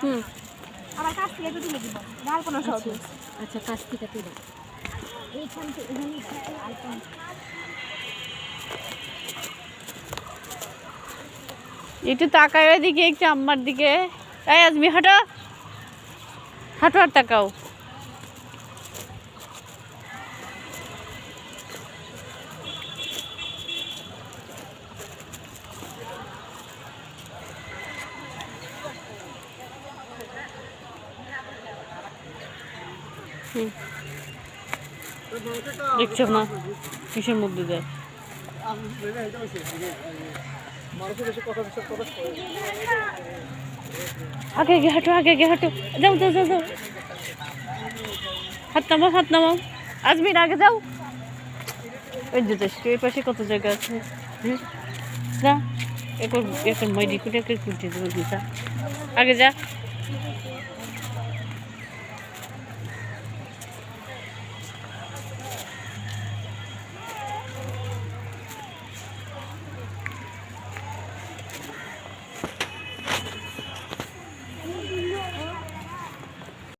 হুম। আবার কাছ থেকে একটু তুলে দিব কোনো সব আচ্ছা আচ্ছা কাছ থেকে তুলে এইখান থেকে একটু তাকায় দিকে একটু আম্মার দিকে। তাই আজমি হাঁটো। হাঁটো আর তাকাও। দেখছ না? কিসের মধ্যে দেয়? আগে আগে হাঁটো, আগে আগে হাঁটো। যাও যাও যাও যাও। হাত নামাও হাত নামাও। আজমির, আগে যাও। ওই যে যাস এই পাশে কত জায়গা আছে? যা। এখন এখন মাইডি কুটে কুটে দেবো, যা। আগে যা।